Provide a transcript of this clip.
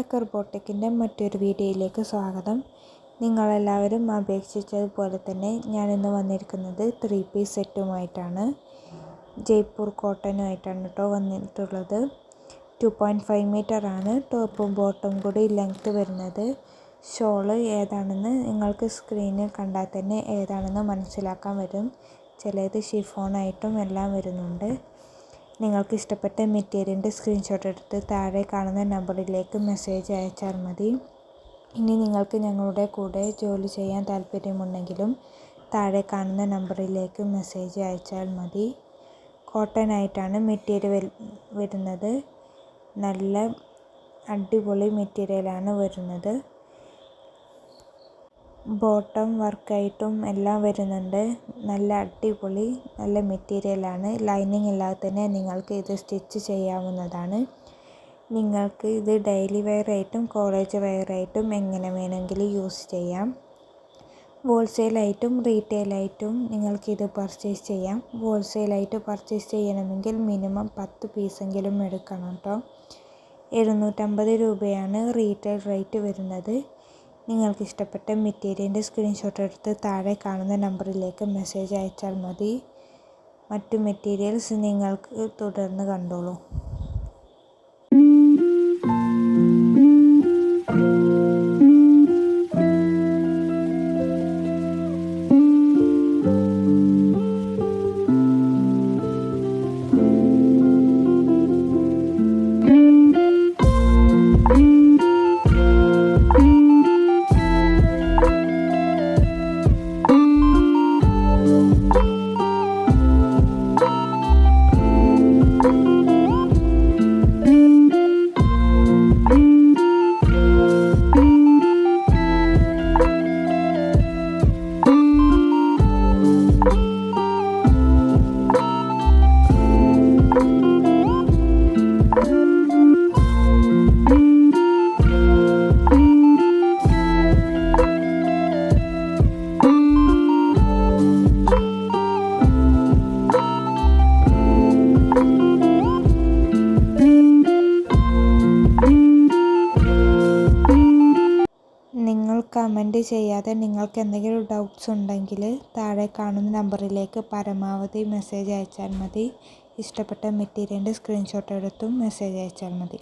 Decker റിബോട്ടിക്കിന്റെ മറ്റൊരു വീഡിയോയിലേക്ക് സ്വാഗതം. നിങ്ങളെല്ലാവരും അപേക്ഷിച്ചതുപോലെ തന്നെ ഞാനിന്ന് വന്നിരിക്കുന്നത് ത്രീ പീസ് സെറ്റുമായിട്ടാണ്. ജയ്പൂർ കോട്ടനുമായിട്ടാണ് കേട്ടോ വന്നിട്ടുള്ളത്. ടു പോയിന്റ് ഫൈവ് മീറ്ററാണ് ടോപ്പും ബോട്ടും കൂടി ലെങ്ത്ത് വരുന്നത്. ഷോൾ ഏതാണെന്ന് നിങ്ങൾക്ക് സ്ക്രീനിൽ കണ്ടാൽ തന്നെ ഏതാണെന്ന് മനസ്സിലാക്കാൻ വരും. ചിലത് ഷിഫോണായിട്ടും എല്ലാം വരുന്നുണ്ട്. നിങ്ങൾക്ക് ഇഷ്ടപ്പെട്ട മെറ്റീരിയലിന്റെ സ്ക്രീൻഷോട്ട് എടുത്ത് താഴെ കാണുന്ന നമ്പറിലേക്ക് മെസ്സേജ് അയച്ചാൽ മതി. ഇനി നിങ്ങൾക്ക് ഞങ്ങളുടെ കൂടെ ജോലി ചെയ്യാൻ താല്പര്യമുണ്ടെങ്കിലും താഴെ കാണുന്ന നമ്പറിലേക്ക് മെസ്സേജ് അയച്ചാൽ മതി. കോട്ടൺ ആയിട്ടാണ് മെറ്റീരിയൽ വരുന്നത്. നല്ല അടിപൊളി മെറ്റീരിയലാണ് വരുന്നത്. ബോട്ടം വർക്കായിട്ടും എല്ലാം വരുന്നുണ്ട്. നല്ല അടിപൊളി നല്ല മെറ്റീരിയലാണ് ലൈനിങ് ഇല്ലാതെ തന്നെ നിങ്ങൾക്ക് ഇത് സ്റ്റിച്ച് ചെയ്യാവുന്നതാണ്. നിങ്ങൾക്ക് ഇത് ഡെയിലി വെയർ ആയിട്ടും കോളേജ് വെയർ ആയിട്ടും എങ്ങനെ വേണമെങ്കിലും യൂസ് ചെയ്യാം. ഹോൾസെയിലായിട്ടും റീറ്റെയിലായിട്ടും ഇത് പർച്ചേസ് ചെയ്യാം. ഹോൾസെയിലായിട്ട് പർച്ചേസ് ചെയ്യണമെങ്കിൽ മിനിമം പത്ത് പീസെങ്കിലും എടുക്കണം കേട്ടോ എഴുന്നൂറ്റമ്പത് രൂപയാണ് റീറ്റെയിൽ റേറ്റ് വരുന്നത്. നിങ്ങൾക്ക് ഇഷ്ടപ്പെട്ട മെറ്റീരിയലിന്റെ സ്ക്രീൻഷോട്ട് എടുത്ത് താഴെ കാണുന്ന നമ്പറിലേക്ക് മെസ്സേജ് അയച്ചാൽ മതി. മറ്റു മെറ്റീരിയൽസ് നിങ്ങൾക്ക് തുടർന്ന് കണ്ടോളൂ. കമന്റ് ചെയ്യാതെ നിങ്ങൾക്ക് എന്തെങ്കിലും ഡൗട്ട്സ് ഉണ്ടെങ്കിൽ താഴെ കാണുന്ന നമ്പറിലേക്ക് പരമാവധി മെസ്സേജ് അയച്ചാൽ മതി. ഇഷ്ടപ്പെട്ട മെറ്റീരിയലിന്റെ സ്ക്രീൻഷോട്ട് എടുത്തും മെസ്സേജ് അയച്ചാൽ മതി.